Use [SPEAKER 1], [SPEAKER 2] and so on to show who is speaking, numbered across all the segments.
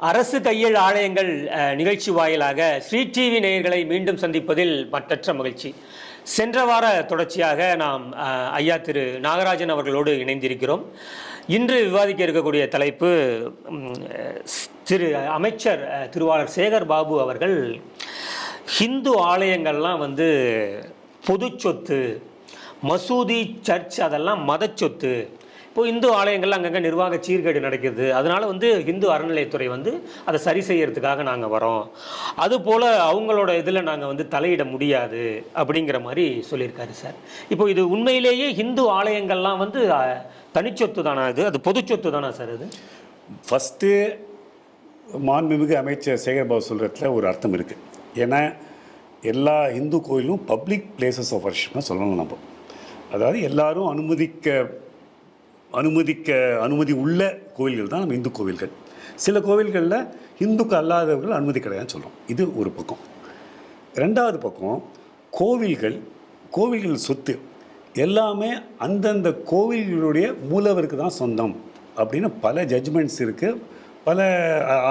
[SPEAKER 1] அரசு கையில் ஆலயங்கள் நிகழ்ச்சி வாயிலாக ஸ்ரீ டிவி நேயர்களை மீண்டும் சந்திப்பதில் மற்றற்ற மகிழ்ச்சி. சென்ற வார தொடர்ச்சியாக நாம் ஐயா திரு நாகராஜன் அவர்களோடு இணைந்திருக்கிறோம். இன்று விவாதிக்க இருக்கக்கூடிய தலைப்பு திரு அமைச்சர் திருவாளர் சேகர் பாபு அவர்கள் ஹிந்து ஆலயங்கள்லாம் வந்து பொது சொத்து மசூதி சர்ச் அதெல்லாம் மதச்சொத்து இப்போ இந்து ஆலயங்கள்ல அங்கங்கே நிர்வாக சீர்கேடு நடக்குது. அதனால் வந்து இந்து அறநிலையத்துறை வந்து அதை சரி செய்யறதுக்காக நாங்கள் வரோம். அதுபோல் அவங்களோட இதில் நாங்கள் வந்து தலையிட முடியாது அப்படிங்கிற மாதிரி சொல்லியிருக்காரு சார். இப்போ இது உண்மையிலேயே இந்து ஆலயங்கள்லாம் வந்து தனி தனிச்சொத்து தானா இது? அது பொது சொத்து தானா சார் அது?
[SPEAKER 2] ஃபஸ்ட்டு மாண்புமிகு அமைச்சர் சேகர்பாபு சொல்கிறதுல ஒரு அர்த்தம் இருக்குது ஏன்னா எல்லா இந்து கோயிலும் பப்ளிக் பிளேசஸ் ஆஃப் வர்ஷிப்னு சொல்லணும் நம்ம. அதாவது எல்லாரும் அனுமதிக்க அனுமதிக்க அனுமதி உள்ள கோவில்கள் தான் நம்ம இந்து கோவில்கள். சில கோவில்களில் இந்துக்கு அல்லாதவர்கள் அனுமதி கிடையாதுன்னு சொல்கிறோம் இது ஒரு பக்கம். ரெண்டாவது பக்கம் கோவில்கள் கோவில்கள் சொத்து எல்லாமே அந்தந்த கோவில்களுடைய மூலவருக்கு தான் சொந்தம் அப்படின்னு பல ஜட்ஜ்மெண்ட்ஸ் இருக்குது பல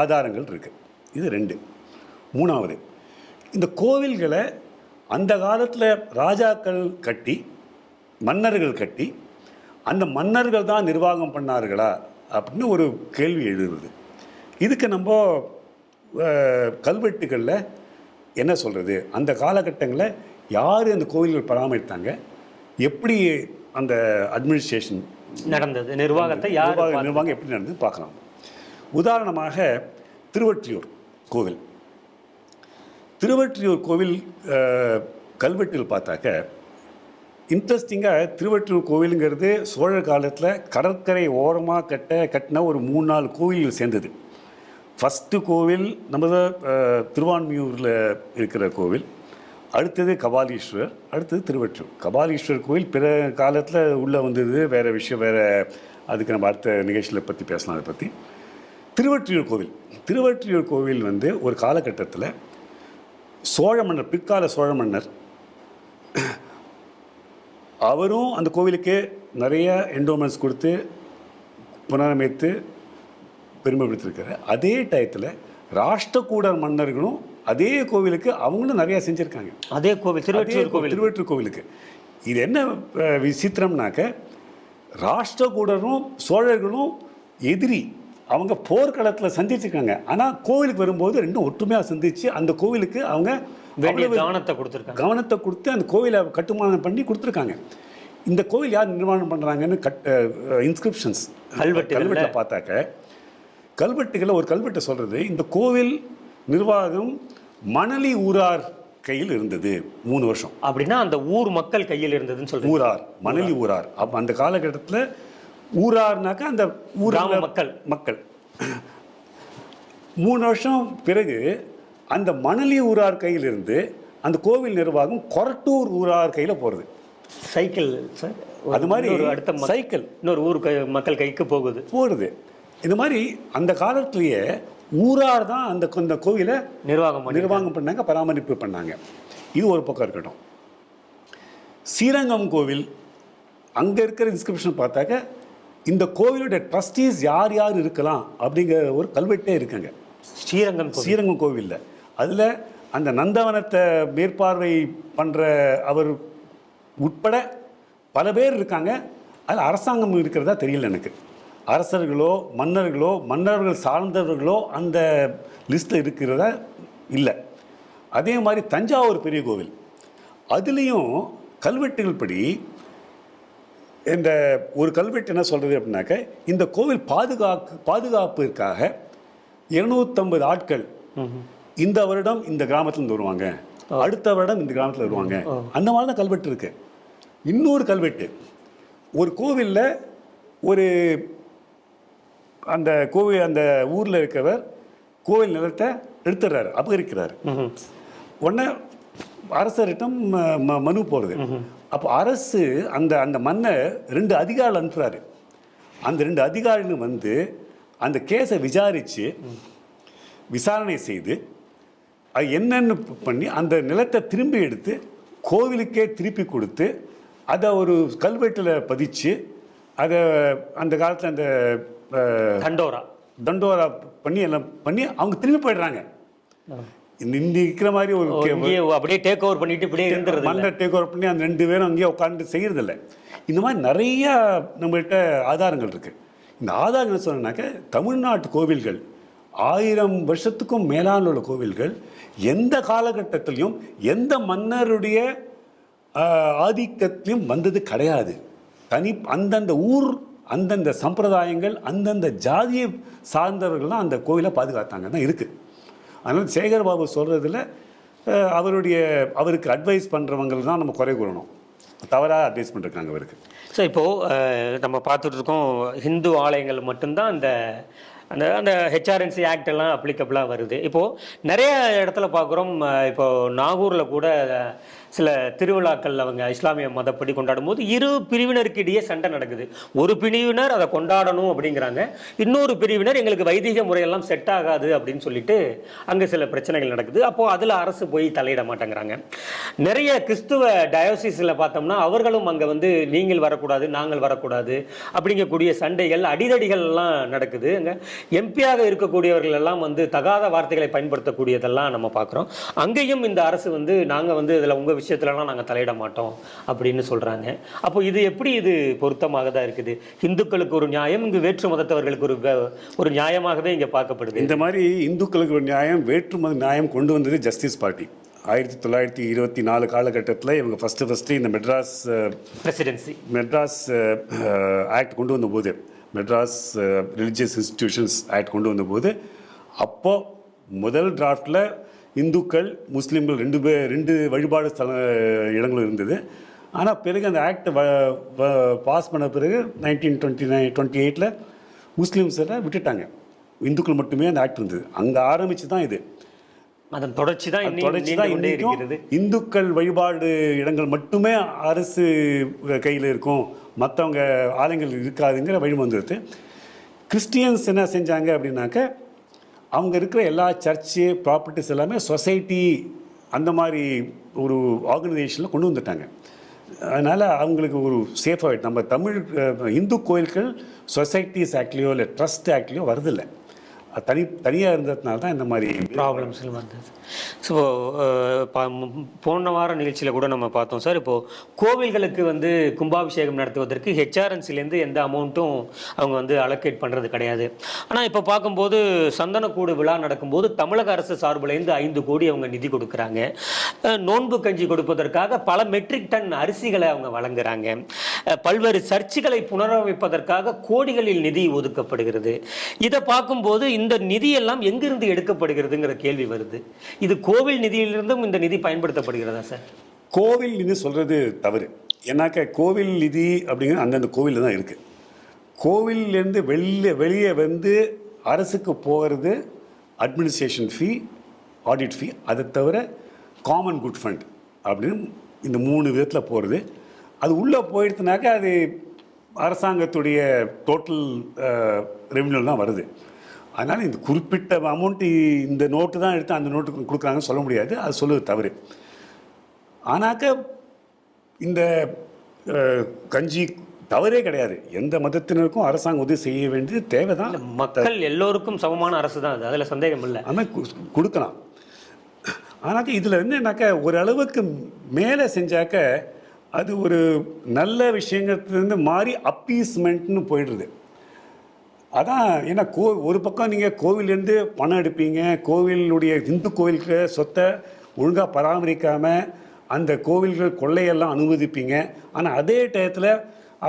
[SPEAKER 2] ஆதாரங்கள் இருக்குது இது ரெண்டு. மூணாவது இந்த கோவில்களை அந்த காலத்தில் ராஜாக்கள் கட்டி மன்னர்கள் கட்டி அந்த மன்னர்கள் தான் நிர்வாகம் பண்ணார்களா அப்படின்னு ஒரு கேள்வி எழுதுறது இதுக்கு நம்ம கல்வெட்டுகளில் என்ன சொல்கிறது அந்த காலகட்டங்களில் யார் அந்த கோவில்கள் பராமரித்தாங்க? எப்படி அந்த அட்மினிஸ்ட்ரேஷன்
[SPEAKER 1] நடந்தது? நிர்வாகத்தை யார்
[SPEAKER 2] நிர்வாகம் எப்படி நடந்தது பார்க்கலாம். உதாரணமாக திருவொற்றியூர் கோவில். திருவொற்றியூர் கோவில் கல்வெட்டில் பார்த்தாக்க இன்ட்ரெஸ்டிங்காக திருவற்றூர் கோவிலுங்கிறது சோழர் காலத்தில் கடற்கரை ஓரமாக கட்ட கட்டின ஒரு மூணு நாலு கோவில் சேர்ந்தது. ஃபஸ்ட்டு கோவில் நமது திருவான்மியூரில் இருக்கிற கோவில். அடுத்தது கபாலீஸ்வரர் அடுத்தது திருவற்றூர் கபாலீஸ்வரர் கோவில் பிற காலத்தில் உள்ளே வந்தது வேறு விஷயம் வேறு அதுக்கு நம்ம அடுத்த நிகழ்ச்சியில் பற்றி பேசலாம் அதை பற்றி திருவற்றியூர் கோவில். திருவற்றியூர் கோவில் வந்து ஒரு காலகட்டத்தில் சோழ மன்னர் பிற்கால சோழ மன்னர் அவரும் அந்த கோவிலுக்கு நிறைய என்டோமெண்ட்ஸ் கொடுத்து புனரமைத்து பெருமைப்படுத்திருக்காரு அதே டயத்தில் ராஷ்டிரகூடர் மன்னர்களும் அதே கோவிலுக்கு அவங்களும் நிறையா செஞ்சுருக்காங்க.
[SPEAKER 1] அதே கோவில் திருவொற்றியூர் கோவில்
[SPEAKER 2] திருவெற்றூர் கோவிலுக்கு. இது என்ன விசித்திரம்னாக்க ராஷ்டிரகூடரும் சோழர்களும் எதிரி அவங்க போர்க்களத்தில் சந்திச்சிருக்காங்க. ஆனால் கோவிலுக்கு வரும்போது ரெண்டும் ஒற்றுமையாக சந்திச்சு அந்த கோவிலுக்கு அவங்க
[SPEAKER 1] வேண்டிய கவனத்தை கொடுத்துருக்காங்க.
[SPEAKER 2] கவனத்தை கொடுத்து அந்த கோவிலை கட்டுமானம் பண்ணி கொடுத்துருக்காங்க. இந்த கோவில் யார் நிர்மாணம் பண்ணுறாங்கன்னு கட் இன்ஸ்கிரிப்ஷன்ஸ்
[SPEAKER 1] கல்வெட்டுகள்ல.
[SPEAKER 2] கல்வெட்டில் பார்த்தாக்க கல்வெட்டுகளில் ஒரு கல்வெட்டை சொல்கிறது இந்த கோவில் நிர்வாகம் மணலி ஊரார் கையில் இருந்தது மூணு வருஷம்.
[SPEAKER 1] அப்படின்னா அந்த ஊர் மக்கள் கையில் இருந்ததுன்னு சொல்றீங்க.
[SPEAKER 2] ஊரார் மணலி ஊரார். அப்போ அந்த காலகட்டத்தில் ஊரார்னாக்கா அந்த ஊர்
[SPEAKER 1] கிராம மக்கள்.
[SPEAKER 2] மக்கள். மூணு வருஷம் பிறகு அந்த மணலி ஊரார் கையில் இருந்து அந்த கோவில் நிர்வாகம் கொரட்டூர் ஊரார் கையில் போகிறது
[SPEAKER 1] சைக்கிள் சார்
[SPEAKER 2] அது மாதிரி
[SPEAKER 1] ஒரு அடுத்த
[SPEAKER 2] சைக்கிள்.
[SPEAKER 1] இன்னொரு ஊர் மக்கள் கைக்கு போகுது.
[SPEAKER 2] போகிறது இந்த மாதிரி அந்த காலத்திலேயே ஊரார் தான் அந்த அந்த கோவிலை
[SPEAKER 1] நிர்வாகம்
[SPEAKER 2] நிர்வாகம் பண்ணாங்க பராமரிப்பு பண்ணாங்க. இது ஒரு பக்கம் இருக்கட்டும். ஸ்ரீரங்கம் கோவில் அங்கே இருக்கிற இன்ஸ்கிரிப்ஷன் பார்த்தாக்க இந்த கோவிலுடைய ட்ரஸ்டீஸ் யார் யார் இருக்கலாம் அப்படிங்கிற ஒரு கல்வெட்டே இருக்குங்க.
[SPEAKER 1] ஸ்ரீரங்கம்
[SPEAKER 2] ஸ்ரீரங்கம் கோவிலில். அதில் அந்த நந்தவனத்தை மேற்பார்வை பண்ணுற அவர் உட்பட பல பேர் இருக்காங்க. அதில் அரசாங்கம் இருக்கிறதா தெரியல எனக்கு. அரசர்களோ மன்னர்களோ மன்னர்கள் சார்ந்தவர்களோ அந்த லிஸ்ட்டில் இருக்கிறதா இல்லை. அதே மாதிரி தஞ்சாவூர் பெரிய கோவில். அதுலேயும் கல்வெட்டுகள் படி இந்த ஒரு கல்வெட்டு என்ன சொல்கிறது அப்படின்னாக்க இந்த கோவில் பாதுகாக்கு பாதுகாப்பிற்காக இருநூத்தம்பது ஆட்கள் இந்த வருடம் இந்த கிராமத்துலேருந்து வருவாங்க. அடுத்த வருடம் இந்த கிராமத்தில் வருவாங்க. அந்த மாதிரி தான் கல்வெட்டு இருக்கு. இன்னொரு கல்வெட்டு. ஒரு கோவிலில் ஒரு அந்த கோவில் அந்த ஊரில் இருக்கிறவர் கோவில் நிலத்தை எடுத்துடுறாரு அபகரிக்கிறாரு. உடனே அரசரிடம் மனு போடுது. அப்போ அரசு அந்த அந்த மண்ணை ரெண்டு அதிகாரிகள் அனுப்புகிறாரு அந்த ரெண்டு அதிகாரிகளும் வந்து அந்த கேஸை விசாரித்து விசாரணை செய்து என்னன்னு பண்ணி அந்த நிலத்தை திரும்பி எடுத்து கோவிலுக்கே திருப்பி கொடுத்து அதை ஒரு கல்வெட்டில் பதிச்சு அதை அந்த காலத்தில் அந்த
[SPEAKER 1] தண்டோரா.
[SPEAKER 2] தண்டோரா பண்ணி எல்லாம் பண்ணி அவங்க திரும்பி போயிடுறாங்க. இந்த இந்த இருக்கிற மாதிரி ஒரு
[SPEAKER 1] அப்படியே டேக் ஓவர் பண்ணிட்டு இப்படியே
[SPEAKER 2] மண்ணை டேக் ஓவர் பண்ணி அந்த ரெண்டு பேரும் அங்கேயே உட்காந்து செய்யறதில்ல இந்த மாதிரி நிறைய நம்மகிட்ட ஆதாரங்கள் இருக்கு. இந்த ஆதாரங்கள் சொன்னாக்க தமிழ்நாட்டு கோவில்கள் ஆயிரம் வருஷத்துக்கும் மேலான உள்ள கோவில்கள் எந்த காலகட்டத்திலையும் எந்த மன்னருடைய ஆதிக்கத்திலையும் வந்தது கிடையாது. தனி அந்தந்த ஊர் அந்தந்த சம்பிரதாயங்கள் அந்தந்த ஜாதியை சார்ந்தவர்கள் தான் அந்த கோவிலை பாதுகாத்தாங்க. தான் இருக்குது அதனால் சேகர் பாபு சொல்கிறதுல அவருடைய அவருக்கு அட்வைஸ் பண்ணுறவங்க தான் நம்ம குறை கூறணும். தவறாக அட்வைஸ் பண்ணிருக்காங்க அவருக்கு.
[SPEAKER 1] ஸோ இப்போது நம்ம பார்த்துட்ருக்கோம் ஹிந்து ஆலயங்கள் மட்டும்தான் அந்த அந்த அந்த ஹெச்ஆர்என்சி ஆக்ட் எல்லாம் அப்ளிகபிளாக வருது. இப்போது நிறைய இடத்துல பார்க்குறோம் இப்போ நாகூரில் கூட சில திருவிழாக்கள் அவங்க இஸ்லாமிய மதப்படி கொண்டாடும் போது இரு பிரிவினருக்கு இடையே சண்டை நடக்குது. ஒரு பிரிவினர் அதை கொண்டாடணும் அப்படிங்கிறாங்க. இன்னொரு பிரிவினர் எங்களுக்கு வைதிக முறையெல்லாம் செட் ஆகாது அப்படின்னு சொல்லிட்டு அங்கே சில பிரச்சனைகள் நடக்குது. அப்போது அதில் அரசு போய் தலையிட மாட்டேங்கிறாங்க. நிறைய கிறிஸ்துவ டயோசிஸில் பார்த்தோம்னா அவர்களும் அங்கே வந்து நீங்கள் வரக்கூடாது நாங்கள் வரக்கூடாது அப்படிங்கக்கூடிய சண்டைகள் அடிதடிகள்லாம் நடக்குது. அங்கே எம்பியாக இருக்கக்கூடியவர்கள் எல்லாம் வந்து தகாத வார்த்தைகளை பயன்படுத்தக்கூடியதெல்லாம் நம்ம பார்க்குறோம். அங்கேயும் இந்த அரசு வந்து நாங்கள் வந்து இதில் உங்கள் விஷயத்துலலாம் நாங்கள் தலையிட மாட்டோம் அப்படின்னு சொல்கிறாங்க அப்போ இது எப்படி இது பொருத்தமாக தான் இருக்குது? இந்துக்களுக்கு ஒரு நியாயம் இங்கு வேற்று மதத்தவர்களுக்கு ஒரு ஒரு நியாயமாகவே இங்கே பார்க்கப்படுது.
[SPEAKER 2] இந்த மாதிரி இந்துக்களுக்கு ஒரு நியாயம் வேற்றுமத நியாயம் கொண்டு வந்தது ஜஸ்டிஸ் பார்ட்டி. ஆயிரத்தி தொள்ளாயிரத்தி இருபத்தி நாலு காலகட்டத்தில் இவங்க ஃபஸ்ட்டு ஃபஸ்ட்டு இந்த மெட்ராஸ்
[SPEAKER 1] பிரசிடென்சி
[SPEAKER 2] மெட்ராஸ் ஆக்ட் கொண்டு வந்தபோது மெட்ராஸ் ரிலிஜியஸ் இன்ஸ்டிடியூஷன்ஸ் ஆக்ட் கொண்டு வந்தபோது அப்போ முதல் டிராஃப்டில் இந்துக்கள் முஸ்லீம்கள் ரெண்டு பேர் ரெண்டு வழிபாடு ஸ்தல இடங்களும் இருந்தது. ஆனால் பிறகு அந்த ஆக்ட் பாஸ் பண்ண பிறகு நைன்டீன் டுவெண்ட்டி நைன் டுவெண்ட்டி எயிட்டில் முஸ்லீம்ஸை விட்டுட்டாங்க. இந்துக்கள் மட்டுமே அந்த ஆக்ட் இருந்தது. அங்கே ஆரம்பித்து தான் இது.
[SPEAKER 1] அதன் தொடர்ச்சி தான்
[SPEAKER 2] தொடர்ச்சி தான்
[SPEAKER 1] இருக்கிறது.
[SPEAKER 2] இந்துக்கள் வழிபாடு இடங்கள் மட்டுமே அரசு கையில் இருக்கும். மற்றவங்க ஆலயங்கள் இருக்காதுங்கிற வழி வந்துடுது கிறிஸ்டியன்ஸ் என்ன செஞ்சாங்க அப்படின்னாக்க அவங்க இருக்கிற எல்லா சர்ச்சு ப்ராப்பர்ட்டிஸ் எல்லாமே சொசைட்டி அந்த மாதிரி ஒரு ஆர்கனைசேஷனில் கொண்டு வந்துட்டாங்க. அதனால் அவங்களுக்கு ஒரு சேஃபாக நம்ம தமிழ் இந்து கோயில்கள் சொசைட்டிஸ் ஆக்ட்லேயோ இல்லை ட்ரஸ்ட் ஆக்ட்லேயோ வருதில்லை தனி தனியாக இருந்ததுனால தான் இந்த மாதிரி
[SPEAKER 1] ப்ராப்ளம்ஸ் வந்தது. ஸோ போன வார நிகழ்ச்சியில் கூட நம்ம பார்த்தோம் சார். இப்போது கோவில்களுக்கு வந்து கும்பாபிஷேகம் நடத்துவதற்கு ஹெச்ஆர்என்சிலேருந்து எந்த அமௌண்ட்டும் அவங்க வந்து அலோகேட் பண்ணுறது கிடையாது. ஆனால் இப்போ பார்க்கும்போது சந்தனக்கூடு விழா நடக்கும்போது தமிழக அரசு சார்பிலேருந்து ஐந்து கோடி அவங்க நிதி கொடுக்குறாங்க. நோன்பு கஞ்சி கொடுப்பதற்காக பல மெட்ரிக் டன் அரிசிகளை அவங்க வழங்குறாங்க. பல்வேறு சர்ச்சுகளை புனரமைப்பதற்காக கோடிகளில் நிதி ஒதுக்கப்படுகிறது. இதை பார்க்கும்போது இந்த இந்த நிதியெல்லாம் எங்கிருந்து எடுக்கப்படுகிறதுங்கிற கேள்வி வருது. இது கோவில் நிதியிலிருந்தும் இந்த நிதி பயன்படுத்தப்படுகிறதா சார்?
[SPEAKER 2] கோவில் நிதி சொல்கிறது தவறு. ஏன்னாக்க கோவில் நிதி அப்படிங்கிறது அந்தந்த கோவிலில் தான் இருக்குது கோவிலேருந்து வெளியே வெளியே வந்து அரசுக்கு போகிறது அட்மினிஸ்ட்ரேஷன் ஃபீ ஆடிட் ஃபீ அதை தவிர காமன் குட் ஃபண்ட் அப்படின்னு இந்த மூணு விதத்தில் போகிறது அது உள்ளே போயிடுச்சுனாக்கா அது அரசாங்கத்துடைய டோட்டல் ரெவென்யூ தான் வருது. அதனால் இந்த குறிப்பிட்ட அமௌண்ட் இந்த நோட்டு தான் எடுத்து அந்த நோட்டுக்கு கொடுக்குறாங்கன்னு சொல்ல முடியாது. அது சொல்லுவது தவறு. ஆனாக்க இந்த கஞ்சி தவறே கிடையாது. எந்த மதத்தினருக்கும் அரசாங்கம் உதவி செய்ய வேண்டியது தேவை தான்
[SPEAKER 1] மக்கள் எல்லோருக்கும் சமமான அரசு தான் அது. அதில் சந்தேகம் இல்லை.
[SPEAKER 2] ஆனால் கொடுக்கலாம். ஆனாக்க இதில் வந்து என்னக்கா ஒரு அளவுக்கு மேலே செஞ்சாக்க அது ஒரு நல்ல விஷயங்கிறதுலேருந்து மாறி அப்பீஸ்மெண்ட்னு போயிடுறது அதான் ஏன்னா கோ ஒரு பக்கம் நீங்கள் கோவிலேருந்து பணம் எடுப்பீங்க கோவிலுடைய இந்து கோவிலுக்கு சொத்தை ஒழுங்காக பராமரிக்காமல் அந்த கோவில்கள் கொள்ளையெல்லாம் அனுமதிப்பீங்க. ஆனால் அதே டயத்தில்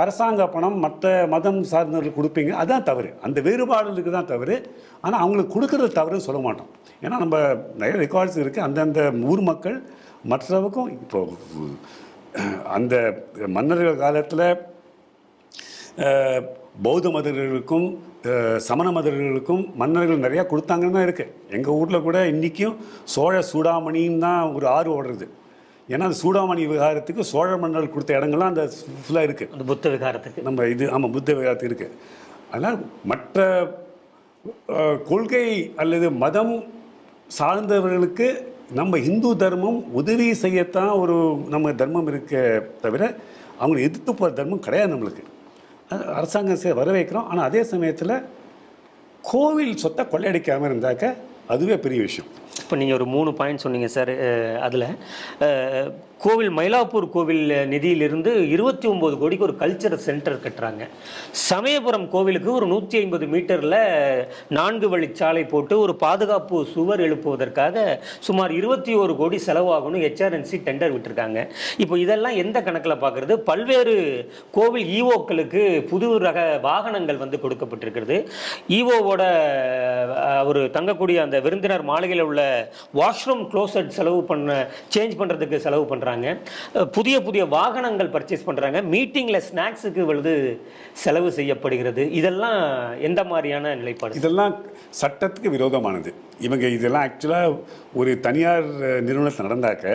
[SPEAKER 2] அரசாங்க பணம் மற்ற மதம் சார்ந்தவர்கள் கொடுப்பீங்க. அதுதான் தவறு. அந்த வேறுபாடுகளுக்கு தான் தவறு. ஆனால் அவங்களுக்கு கொடுக்குறது தவறுன்னு சொல்ல மாட்டோம். ஏன்னா நம்ம நிறைய ரெக்கார்ட்ஸ் இருக்குது அந்தந்த ஊர் மக்கள் மற்றவருக்கும் இப்போ அந்த மன்னர்கள் காலத்தில் பௌத்த மதர்களுக்கும் சமண மதர்களுக்கும் மன்னர்கள் நிறையா கொடுத்தாங்கன்னு தான் இருக்குது எங்கள் ஊரில் கூட இன்றைக்கும் சோழ சூடாமணின்னு தான் ஒரு ஆறு ஓடுறது. ஏன்னா அந்த சூடாமணி விகாரத்துக்கு சோழ மன்னர்கள் கொடுத்த இடங்கள்லாம் அந்த ஃபுல்லாக இருக்குது
[SPEAKER 1] அந்த புத்த விகாரத்துக்கு.
[SPEAKER 2] நம்ம இது ஆமாம் புத்த விகாரத்துக்கு இருக்குது அதனால் மற்ற கொள்கை அல்லது மதம் சார்ந்தவர்களுக்கு நம்ம இந்து தர்மம் உதவி செய்யத்தான் ஒரு நம்ம தர்மம் இருக்க தவிர அவங்களை எதிர்த்து போகிற தர்மம் கிடையாது நம்மளுக்கு. அரசாங்கம் செ- வரவேற்கிறோம். ஆனால் அதே சமயத்தில் கோவில் சொத்தை கொள்ளையடிக்காமல் இருந்தாக்க அதுவே பெரிய விஷயம்.
[SPEAKER 1] இப்போ நீங்கள் ஒரு மூணு பாயிண்ட் சொன்னீங்க சார் அதில் கோவில் மயிலாப்பூர் கோவில் நிதியிலிருந்து இருபத்தி ஒம்பது கோடிக்கு ஒரு கல்ச்சரல் சென்டர் கட்டுறாங்க. சமயபுரம் கோவிலுக்கு ஒரு நூற்றி ஐம்பது மீட்டரில் நான்கு வழிச்சாலை போட்டு ஒரு பாதுகாப்பு சுவர் எழுப்புவதற்காக சுமார் இருபத்தி ஒரு கோடி செலவாகணும் ஹெச்ஆர்என்சி டெண்டர் விட்டுருக்காங்க. இப்போ இதெல்லாம் எந்த கணக்கில் பார்க்குறது பல்வேறு கோவில் ஈஓக்களுக்கு புது ரக வாகனங்கள் வந்து கொடுக்கப்பட்டிருக்கிறது. ஈஓவோட அவர் தங்கக்கூடிய அந்த விருந்தினர் மாளிகையில் உள்ள வாஷ்ரூம் க்ளோசட் செலவு பண்ண சேஞ்ச் பண்ணுறதுக்கு செலவு பண்ணுற பண்ணுறாங்க புதிய புதிய வாகனங்கள் பர்ச்சேஸ் பண்ணுறாங்க மீட்டிங்கில் ஸ்நாக்ஸுக்கு வந்து செலவு செய்யப்படுகிறது. இதெல்லாம் எந்த மாதிரியான நிலைப்பாடு?
[SPEAKER 2] இதெல்லாம் சட்டத்துக்கு விரோதமானது. இவங்க இதெல்லாம் ஆக்சுவலாக ஒரு தனியார் நிறுவனத்தில் நடந்தாக்க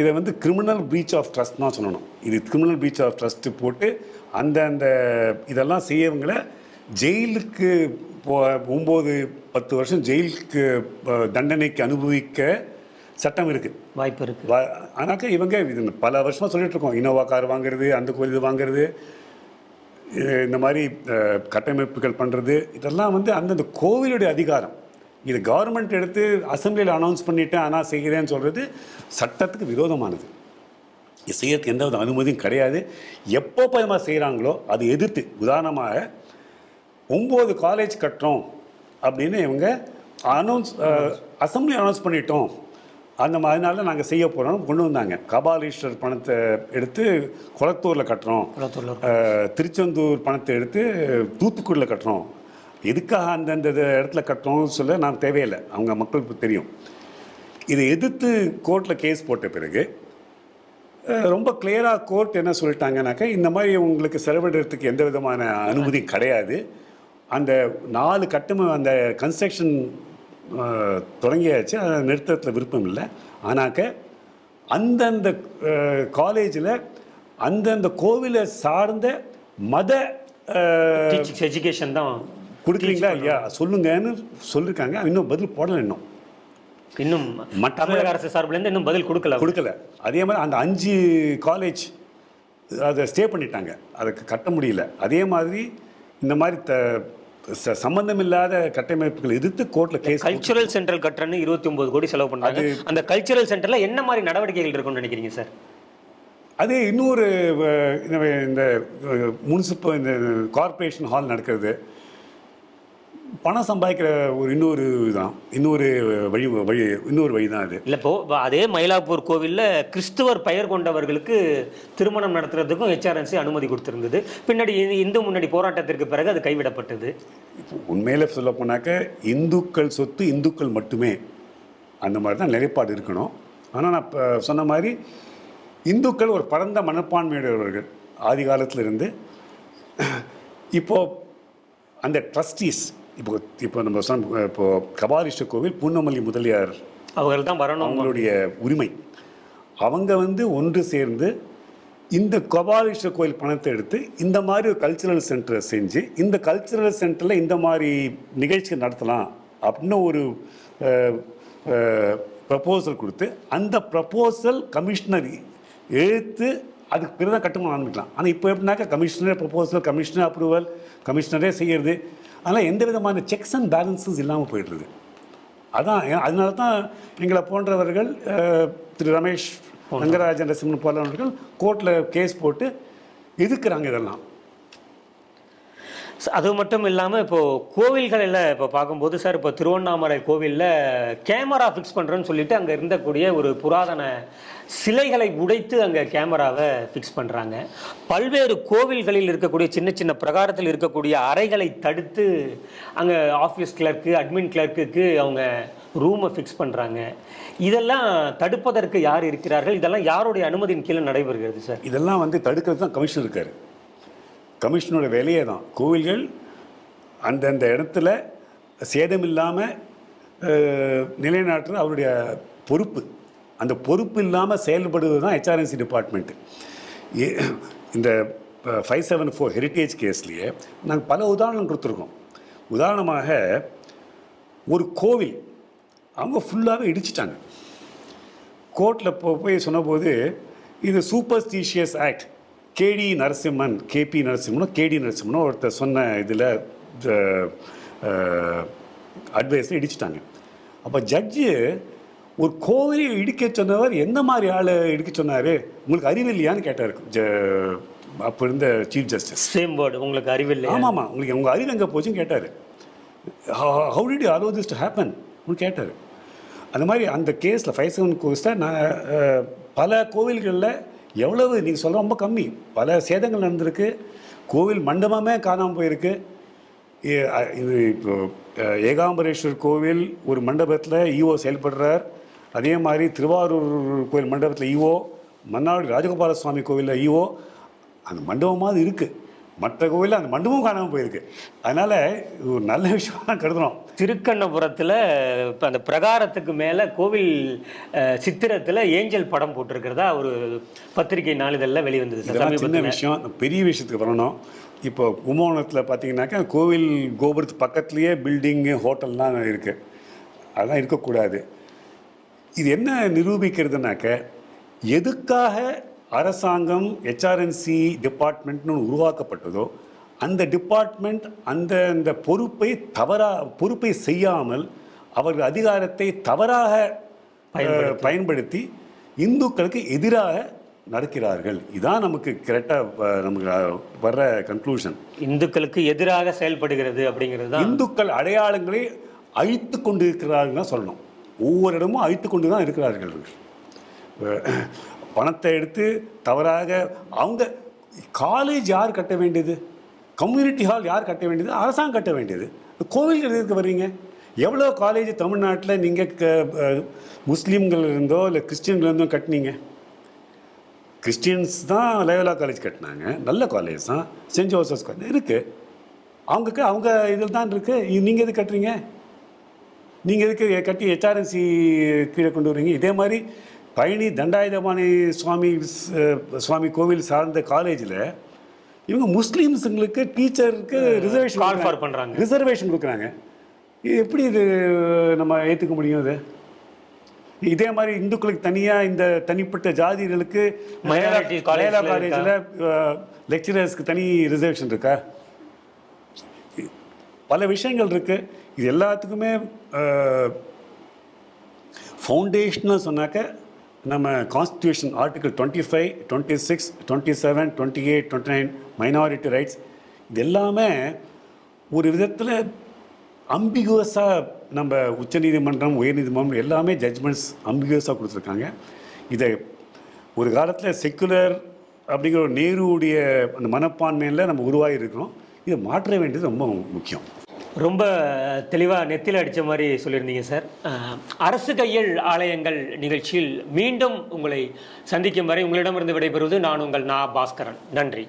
[SPEAKER 2] இதை வந்து கிரிமினல் பிரீச் ஆஃப் ட்ரஸ்ட் தான் சொல்லணும். இது கிரிமினல் பிரீச் ஆஃப் ட்ரஸ்ட்டு போட்டு அந்த அந்த இதெல்லாம் செய்யவங்கள ஜெயிலுக்கு போ ஒம்பது பத்து வருஷம் ஜெயிலுக்கு தண்டனைக்கு அனுபவிக்க சட்டம் இருக்குது
[SPEAKER 1] வாய்ப்பு இருக்குது
[SPEAKER 2] ஆனாக்கா இவங்க இது பல வருஷமாக சொல்லிட்டு இருக்கோம். இனோவா கார் வாங்குறது அந்த கோயில் இது வாங்குறது இந்த மாதிரி கட்டமைப்புகள் பண்ணுறது இதெல்லாம் வந்து அந்தந்த கோவிலுடைய அதிகாரம். இது கவர்மெண்ட் எடுத்து அசம்பிளியில் அனௌன்ஸ் பண்ணிட்டேன் ஆனால் செய்கிறேன்னு சொல்கிறது சட்டத்துக்கு விரோதமானது. இது செய்யறதுக்கு எந்த வித அனுமதியும் கிடையாது. எப்போ பதிமாக செய்கிறாங்களோ அது எதிர்த்து உதாரணமாக ஒம்பது காலேஜ் கட்டுறோம் அப்படின்னு இவங்க அனௌன்ஸ் அசம்பிளி அனௌன்ஸ் பண்ணிட்டோம். அந்த மாதிரினால நாங்கள் செய்ய போகிறோம் கொண்டு வந்தாங்க. கபாலீஸ்வர் பணத்தை எடுத்து குளத்தூரில் கட்டுறோம். திருச்செந்தூர் பணத்தை எடுத்து தூத்துக்குடியில் கட்டுறோம். எதுக்காக அந்தந்த இடத்துல கட்டுறோம்னு சொல்ல நான் தேவையில்லை. அவங்க மக்களுக்கு தெரியும். இதை எதிர்த்து கோர்ட்டில் கேஸ் போட்ட பிறகு ரொம்ப கிளியராக கோர்ட் என்ன சொல்லிட்டாங்கனாக்கா இந்த மாதிரி உங்களுக்கு செலவிடுறதுக்கு எந்த விதமான அனுமதியும் கிடையாது. அந்த நாலு கட்டம அந்த கன்ஸ்ட்ரக்ஷன் தொடங்கியாச்சு. அதை நிறுத்தத்தில் விருப்பம் இல்லை. ஆனாக்க அந்தந்த காலேஜில் அந்தந்த கோவிலை சார்ந்த மத
[SPEAKER 1] எஜுகேஷன் தான்
[SPEAKER 2] கொடுக்குறீங்களா இல்லையா? சொல்லுங்கன்னு சொல்லியிருக்காங்க இன்னும் பதில் போடலை இன்னும்.
[SPEAKER 1] இன்னும் தமிழக அரசு சார்பிலேருந்து இன்னும் பதில் கொடுக்கல
[SPEAKER 2] கொடுக்கல. அதே மாதிரி அந்த அஞ்சு காலேஜ் அதை ஸ்டே பண்ணிட்டாங்க. அதுக்கு கட்ட முடியல. அதே மாதிரி இந்த மாதிரி த ச- சம்பந்தமில்லாத கட்டமைப்புகள் எதிர்த்து கோர்ட்டில் கேஸ்
[SPEAKER 1] கல்ச்சுரல் சென்டர் கட்டுறன்னு இருபத்தி ஒன்பது கோடி செலவு பண்றாங்க. அந்த கல்ச்சுரல் சென்டர்ல என்ன மாதிரி நடவடிக்கைகள் இருக்கும்னு நினைக்கிறீங்க சார்
[SPEAKER 2] அது இன்னொரு இந்த முனிசிபல் இந்த கார்ப்பரேஷன் ஹால் நடக்கிறது. பணம் சம்பாதிக்கிற ஒரு இன்னொரு இதுதான். இன்னொரு வழி வழி இன்னொரு வழி தான் அது.
[SPEAKER 1] இல்ல இப்போ அதே மயிலாப்பூர் கோவில்ல கிறிஸ்துவர் பெயர் கொண்டவர்களுக்கு திருமணம் நடத்துறதுக்கும் ஹெச்ஆர்என்சி அனுமதி கொடுத்திருந்தது. பின்னாடி இந்து- முன்னணி போராட்டத்திற்கு பிறகு அது கைவிடப்பட்டது.
[SPEAKER 2] உண்மையில் சொல்ல போனாக்க இந்துக்கள் சொத்து இந்துக்கள் மட்டுமே. அந்த மாதிரி தான் நிலைப்பாடு இருக்கணும். ஆனால் நான் இப்போ சொன்ன மாதிரி இந்துக்கள் ஒரு பரந்த மனப்பான்மையுடையவர்கள். ஆதி காலத்துல இருந்து இப்போ அந்த ட்ரஸ்டீஸ் இப்போ இப்போ நம்ம சொன்ன இப்போ கபாலிஷ்ட கோவில் பூன்னமல்லி முதலியார்
[SPEAKER 1] அவர்கள் தான் வரணும்.
[SPEAKER 2] அவங்களுடைய உரிமை. அவங்க வந்து ஒன்று சேர்ந்து இந்த கபாலீஸ்வரர் கோயில் பணத்தை எடுத்து இந்த மாதிரி ஒரு கல்ச்சுரல் சென்டரை செஞ்சு இந்த கல்ச்சுரல் சென்டரில் இந்த மாதிரி நிகழ்ச்சி நடத்தலாம் அப்படின்னு ஒரு ப்ரப்போசல் கொடுத்து அந்த ப்ரப்போசல் கமிஷனர் எழுத்து அதுக்கு பிறகு தான் கட்டுமானம் ஆரம்பிக்கலாம். ஆனால் இப்போ எப்படின்னாக்கா கமிஷனர் ப்ரப்போசல் கமிஷனர் அப்ரூவல் கமிஷனரே செய்கிறது அதனால் எந்த விதமான செக்ஸ் அண்ட் பேலன்சஸ் இல்லாமல் போயிடுறது. அதான் அதனால தான் எங்களை போன்றவர்கள் திரு ரமேஷ் ரங்கராஜன் நரசிம்மன் போன்றவர்கள் கோர்ட்டில் கேஸ் போட்டு எதிர்க்கிறாங்க இதெல்லாம்.
[SPEAKER 1] அது மட்டும் இல்லாமல் இப்போது கோவில்களில் இப்போ பார்க்கும்போது சார் இப்போ திருவண்ணாமலை கோவிலில் கேமரா ஃபிக்ஸ் பண்ணுறேன்னு சொல்லிட்டு அங்கே இருந்தக்கூடிய ஒரு புராதன சிலைகளை உடைத்து அங்கே கேமராவை ஃபிக்ஸ் பண்ணுறாங்க பல்வேறு கோவில்களில் இருக்கக்கூடிய சின்ன சின்ன பிரகாரத்தில் இருக்கக்கூடிய அறைகளை தடுத்து அங்கே ஆஃபீஸ் கிளர்க்கு அட்மின் கிளர்க்குக்கு அவங்க ரூமை ஃபிக்ஸ் பண்ணுறாங்க இதெல்லாம் தடுப்பதற்கு யார் இருக்கிறார்கள்? இதெல்லாம் யாருடைய அனுமதியின் கீழே நடைபெறுகிறது சார்?
[SPEAKER 2] இதெல்லாம் வந்து தடுக்கிறது தான் கமிஷன் இருக்காரு. கமிஷனோட வேலையே தான். கோவில்கள் அந்தந்த இடத்துல சேதமில்லாமல் நிலைநாட்டுறது அவருடைய பொறுப்பு. அந்த பொறுப்பு இல்லாமல் செயல்படுவது தான் ஹெச்ஆர்என்சி டிபார்ட்மெண்ட்டு இந்த ஃபைவ் செவன் ஃபோர் ஹெரிட்டேஜ் கேஸ்லேயே நாங்கள் பல உதாரணம் கொடுத்துருக்கோம். உதாரணமாக ஒரு கோவில் அவங்க ஃபுல்லாகவே இடிச்சிட்டாங்க. கோர்ட்டில் போய் சொன்னபோது இது superstitious act KD Narasimhan KP நரசிம்மனோ KD நரசிம்மனோ ஒருத்தர் சொன்ன இதில் அட்வைஸில் இடிச்சிட்டாங்க. அப்போ ஜட்ஜு ஒரு கோவிலை இடிக்க சொன்னவர் எந்த மாதிரி ஆள் இடிக்க சொன்னார்? உங்களுக்கு அறிவு இல்லையான்னு கேட்டார் ஜ அப்போ இருந்த சீஃப் ஜஸ்டிஸ்
[SPEAKER 1] சேம் வேர்டு உங்களுக்கு அறிவில்லை
[SPEAKER 2] ஆமாம் ஆமாம் உங்களுக்கு உங்கள் அறிவு எங்கே போச்சுன்னு கேட்டார். How did you allow this to happen அப்படின்னு கேட்டார். அந்த மாதிரி அந்த கேஸில் ஃபைவ் செவன் கோர்ஸில் நான் அஹ், பல கோவில்களில் எவ்வளவு நீங்கள் சொல்ல ரொம்ப கம்மி. பல சேதங்கள் நடந்திருக்கு. கோவில் மண்டபமே காணாமல் போயிருக்கு. ஏ- இது இப்போ ஏகாம்பரேஸ்வர் கோவில் ஒரு மண்டபத்தில் ஈஓ செயல்படுறார். அதே மாதிரி திருவாரூர் கோவில் மண்டபத்தில் ஈஓ மன்னாடி ராஜகோபால சுவாமி கோவிலில் ஈஓ அந்த மண்டபமாவது இருக்குது மற்ற கோவிலில் அந்த மண்டபமும் காணாமல் போயிருக்கு. அதனால் ஒரு நல்ல விஷயமா தான் கருதுறோம்.
[SPEAKER 1] திருக்கண்ணபுரத்தில் இப்போ அந்த பிரகாரத்துக்கு மேலே கோவில் சித்திரத்தில் ஏஞ்சல் படம் போட்டிருக்கிறதா ஒரு பத்திரிகை நாளிதழில் வெளிவந்தது சார்
[SPEAKER 2] சின்ன விஷயம் பெரிய விஷயத்துக்கு வரணும். இப்போ கும்பகோணத்தில் பார்த்தீங்கன்னாக்கா கோவில் கோபுரத்து பக்கத்துலேயே பில்டிங்கு ஹோட்டல்லாம் இருக்குது அதெல்லாம் இருக்கக்கூடாது. இது என்ன நிரூபிக்கிறதுனாக்க எதுக்காக அரசாங்கம் ஹெச்ஆர்என்சி டிபார்ட்மெண்ட்னு ஒன்று உருவாக்கப்பட்டதோ அந்த டிபார்ட்மெண்ட் அந்த அந்த பொறுப்பை தவறா பொறுப்பை செய்யாமல் அவர்கள் அதிகாரத்தை தவறாக பயன்படுத்தி. இந்துக்களுக்கு எதிராக நடக்கிறார்கள். இதான் நமக்கு கரெக்டாக நமக்கு வர்ற கன்க்ளூஷன்
[SPEAKER 1] இந்துக்களுக்கு எதிராக செயல்படுகிறது அப்படிங்கிறது
[SPEAKER 2] இந்துக்கள் அடையாளங்களை அழித்து கொண்டு இருக்கிறார்கள் தான் சொல்லணும். ஒவ்வொரு இடமும் அழித்து கொண்டு தான் இருக்கிறார்கள். பணத்தை எடுத்து தவறாக அவங்க காலேஜ் யார் கட்ட வேண்டியது? கம்யூனிட்டி ஹால் யார் கட்ட வேண்டியது? அரசாங்கம் கட்ட வேண்டியது. கோவில் எதுக்கு வர்றீங்க? எவ்வளோ காலேஜ் தமிழ்நாட்டில் நீங்கள் முஸ்லீம்கள் இருந்தோ இல்லை கிறிஸ்டின்கள் இருந்தோ கட்டினீங்க? கிறிஸ்டியன்ஸ் தான் லேவலா காலேஜ் கட்டினாங்க. நல்ல காலேஜ் தான். சென்ட் ஜோசப்ஸ் காலேஜ் இருக்குது அவங்களுக்கு அவங்க இதில் தான் இருக்குது நீங்கள் எது கட்டுறீங்க? நீங்கள் எதுக்கு கட்டி ஹெச்ஆர்என்சி கீழே கொண்டு வரீங்க இதே மாதிரி பழனி தண்டாயுதபாணி சுவாமி சுவாமி கோவில் சார்ந்த காலேஜில் இவங்க முஸ்லீம்ஸுங்களுக்கு டீச்சருக்கு ரிசர்வேஷன்
[SPEAKER 1] for பண்றாங்க.
[SPEAKER 2] ரிசர்வேஷன் கொடுக்குறாங்க. இது எப்படி இது நம்ம ஏற்றுக்க முடியும் இது? இதே மாதிரி இந்துக்களுக்கு தனியாக இந்த தனிப்பட்ட ஜாதிகளுக்கு
[SPEAKER 1] இருக்கா?
[SPEAKER 2] காலேஜில் லெக்சரர்ஸ்க்கு தனி ரிசர்வேஷன் இருக்கா? பல விஷயங்கள் இருக்கு. இது எல்லாத்துக்குமே ஃபவுண்டேஷனாக சொன்னாக்க நம்ம constitution article twenty five twenty six twenty seven twenty eight twenty nine minority rights இது எல்லாமே ஒரு விதத்தில் அம்பிகுவஸாக நம்ம உச்சநீதிமன்றம் உயர்நீதிமன்றம் எல்லாமே ஜட்ஜ்மெண்ட்ஸ் அம்பிகுவஸாக கொடுத்துருக்காங்க. இதை ஒரு காலத்தில் செக்குலர் அப்படிங்கிற ஒரு நேருடைய அந்த மனப்பான்மையில் நம்ம உருவாகி இருக்கிறோம் இதை மாற்ற வேண்டியது ரொம்ப முக்கியம்.
[SPEAKER 1] ரொம்ப தெளிவாக நெத்தியில் அடித்த மாதிரி சொல்லியிருந்தீங்க சார். அரசு கையில் ஆலயங்கள் நிகழ்ச்சியில் மீண்டும் உங்களை சந்திக்கும் வரை உங்களிடமிருந்து விடைபெறுவது நான் உங்கள் நா பாஸ்கரன். நன்றி.